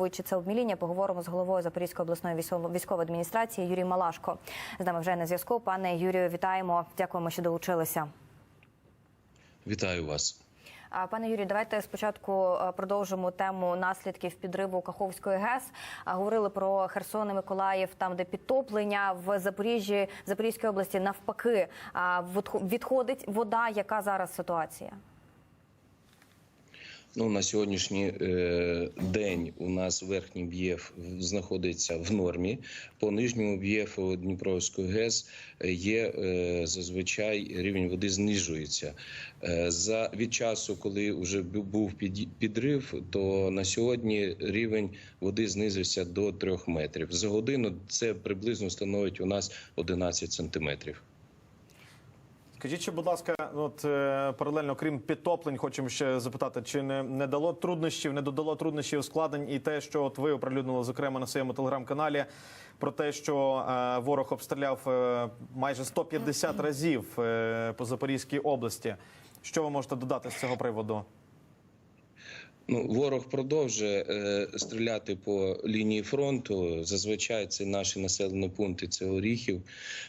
підсумовуючи це обміління, поговоримо з головою Запорізької обласної військової адміністрації Юрій Малашко. З нами вже на зв'язку. Пане Юрію, вітаємо. Дякуємо, що долучилися. Вітаю вас. Пане Юрію, давайте спочатку е, продовжимо тему наслідків підриву Каховської ГЕС. Говорили про Херсон і Миколаїв, там де підтоплення в Запоріжжі, Запорізькій області навпаки відходить вода. Яка зараз ситуація? Ну на сьогоднішній е, день у нас верхній б'єф знаходиться в нормі. По нижньому б'єфу Дніпровської ГЕС є е, зазвичай рівень води знижується. Е, за від часу, коли вже був під, підрив, то на сьогодні рівень води знизився до 3 метрів. За годину це приблизно становить у нас 11 сантиметрів. Скажіть, чи, будь ласка, от е, паралельно, крім підтоплень, хочемо ще запитати, чи не, не дало труднощів, не додало труднощів ускладнень і те, що от ви оприлюднили, зокрема на своєму телеграм-каналі, про те, що е, ворог обстріляв е, майже 150 разів е, по Запорізькій області. Що ви можете додати з цього приводу? Ну, ворог продовжує е, стріляти по лінії фронту. Зазвичай це наші населені пункти, це Оріхів,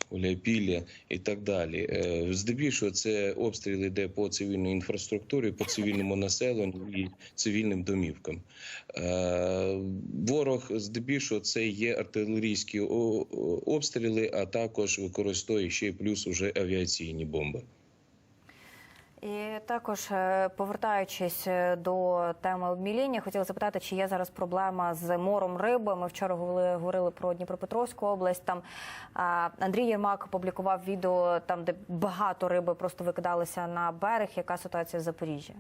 Гуляйпілля і так далі. Е, здебільшого це обстріл йде по цивільній інфраструктурі, по цивільному населенню і цивільним домівкам. Е, ворог здебільшого це є артилерійські обстріли, а також використовує ще й плюс уже авіаційні бомби. І також е, повертаючись е, до теми обміління, хотіла запитати, чи є зараз проблема з мором риби. Ми вчора говорили, говорили про Дніпропетровську область. Там Андрій Єрмак опублікував відео там, де багато риби просто викидалися на берег. Яка ситуація в Запоріжжі?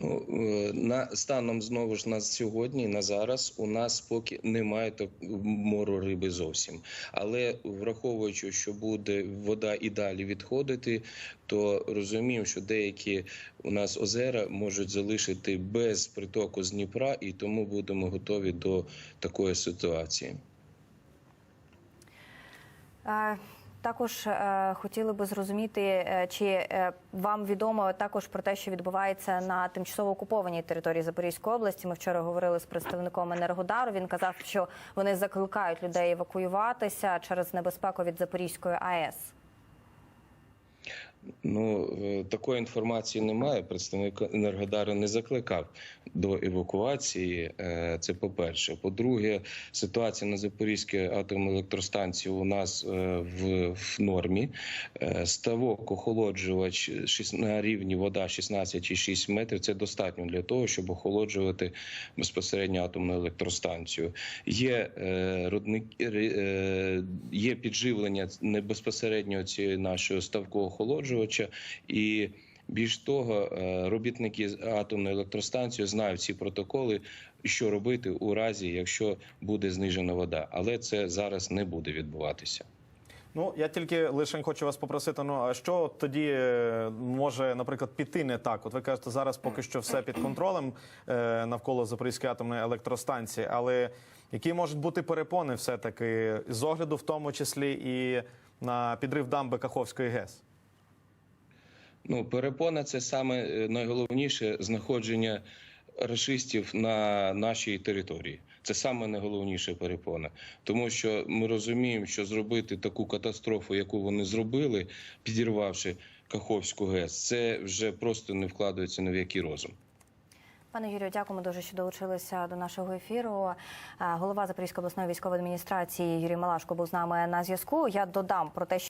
Ну е, на станом знову ж на сьогодні, на зараз у нас поки немає так мору риби зовсім. Але враховуючи, що буде вода і далі відходити, то розуміємо, що деякі у нас озера можуть залишити без притоку з Дніпра, і тому будемо готові до такої ситуації. Також е, хотіли би зрозуміти, е, чи е, вам відомо також про те, що відбувається на тимчасово окупованій території Запорізької області. Ми вчора говорили з представником Енергодару. Він казав, що вони закликають людей евакуюватися через небезпеку від Запорізької АЕС. Ну е, такої інформації немає. Представник Енергодару не закликав до евакуації. Е, Це по-перше. По-друге, ситуація на Запорізькій атомній електростанції у нас е, в, в нормі. Ставок охолоджувач на рівні вода 16,6 метрів. Це достатньо для того, щоб охолоджувати безпосередньо атомну електростанцію. Є е, є підживлення не безпосередньо цієї нашого ставку охолоджувача і. Більш того, е, робітники атомної електростанції знають ці протоколи, що робити у разі, якщо буде знижена вода, але це зараз не буде відбуватися. Ну, я тільки лише хочу вас попросити. Ну а що тоді е, може, наприклад, піти не так? От ви кажете, зараз поки що все під контролем е, навколо Запорізької атомної електростанції, але які можуть бути перепони, все таки з огляду, в тому числі і на підрив дамби Каховської ГЕС? Ну, перепона це саме е, найголовніше знаходження рашистів на нашій території. Це саме найголовніша перепона, тому що ми розуміємо, що зробити таку катастрофу, яку вони зробили, підірвавши Каховську ГЕС, це вже просто не вкладається ні в який розум. Пане Юрію, дякуємо дуже, що долучилися до нашого ефіру. Голова Запорізької обласної військової адміністрації Юрій Малашко був з нами на зв'язку. Я додам про те, що